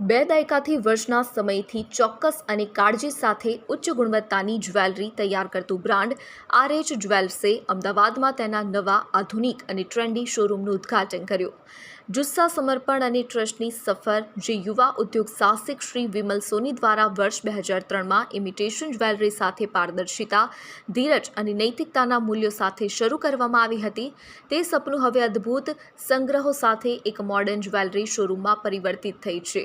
બે દાયકાથી વર્ષના સમયથી ચોક્કસ અને કાળજી સાથે ઉચ્ચ ગુણવત્તાની જ્વેલરી તૈયાર કરતું બ્રાન્ડ આરએચ જ્વેલ્સે અમદાવાદમાં તેના નવા આધુનિક અને ટ્રેન્ડી શોરૂમનું ઉદ્ઘાટન કર્યું. જુસ્સા સમર્પણ અને ટ્રસ્ટની સફર, જે યુવા ઉદ્યોગ સાહસિક શ્રી વિમલ સોની દ્વારા વર્ષ બે હજાર ત્રણમાં ઇમિટેશન જ્વેલરી સાથે પારદર્શિતા, ધીરજ અને નૈતિકતાના મૂલ્યો સાથે શરૂ કરવામાં આવી હતી. તે સપનું હવે અદ્ભુત સંગ્રહો સાથે એક મોડર્ન જ્વેલરી શોરૂમમાં પરિવર્તિત થઈ છે.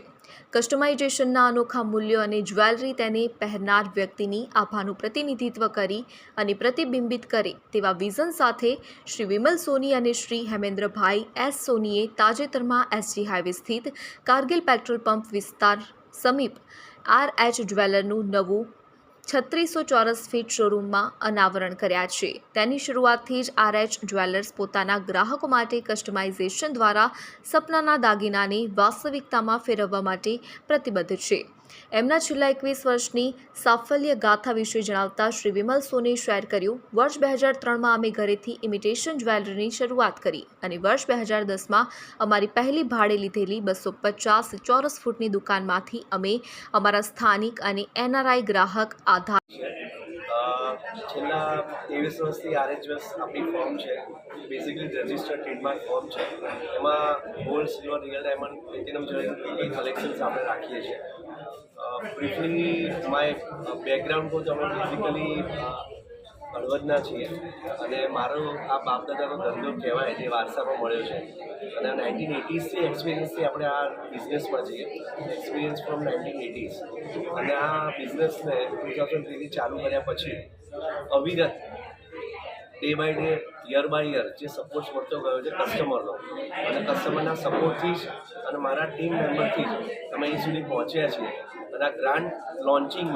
કસ્ટમાઇઝેશનના અનોખા મૂલ્યો અને જ્વેલરી તેને પહેરનાર વ્યક્તિની આભાનું પ્રતિનિધિત્વ કરી અને પ્રતિબિંબિત કરે તેવા વિઝન સાથે શ્રી વિમલ સોની અને શ્રી હેમેન્દ્રભાઈ એસ સોનીએ તાજેતરમાં એસજી હાઈવે સ્થિત કારગિલ પેટ્રોલ પંપ વિસ્તાર સમીપ આર એચ જ્વેલરનું નવું છત્રીસો ચોરસ ફીટ શોરૂમમાં અનાવરણ કર્યા છે. તેની શરૂઆતથી જ આર એચ જ્વેલર્સ પોતાના ગ્રાહકો માટે કસ્ટમાઇઝેશન દ્વારા સપનાના દાગીનાને વાસ્તવિકતામાં ફેરવવા માટે પ્રતિબદ્ધ છે. એમના છેલ્લા એકવીસ વર્ષની સાફલ્ય ગાથા વિશે જણાવતા શ્રી વિમલ સોને શેર કર્યું, વર્ષ બે હજાર ત્રણમાં અમે ઘરેથી ઇમિટેશન જ્વેલરીની શરૂઆત કરી અને વર્ષ બે હજાર દસમાં અમારી પહેલી ભાડે લીધેલી બસો પચાસ ચોરસ ફૂટની દુકાનમાંથી અમે અમારા સ્થાનિક અને એનઆરઆઈ ગ્રાહક આધાર છેલ્લા ત્રેવીસ વર્ષથી આર આરએચએસ આપણી ફોર્મ છે. બેઝિકલી રજિસ્ટર્ડ ટ્રેડમાર્ક ફોર્મ છે. એમાં gold silver real diamond platinum jewellery collections આપણે રાખીએ છીએ. બ્રીફલી માય બેકગ્રાઉન્ડ કહું તો અમે બેઝિકલી હળવદના છીએ. અને મારો આ બાપદાદાનો ધંધો કહેવાય, જે વારસામાં મળ્યો છે. અને નાઇન્ટીન એટીઝથી એક્સપિરિયન્સથી આપણે આ બિઝનેસમાં છીએ એક્સપિરિયન્સ ફ્રોમ નાઇન્ટીન એટીઝ અને આ બિઝનેસને ટુ થાઉઝન્ડ થ્રીથી ચાલુ કર્યા પછી, અવિરત day by day year by year જે સપોર્ટ મળતો ગયો છે કસ્ટમરનો અને કસ્ટમરના સપોર્ટથી જ અને મારા ટીમ મેમ્બરથી જ અમે અહીં સુધી પહોંચ્યા છીએ. અને આ ગ્રાન્ડ લોન્ચિંગમાં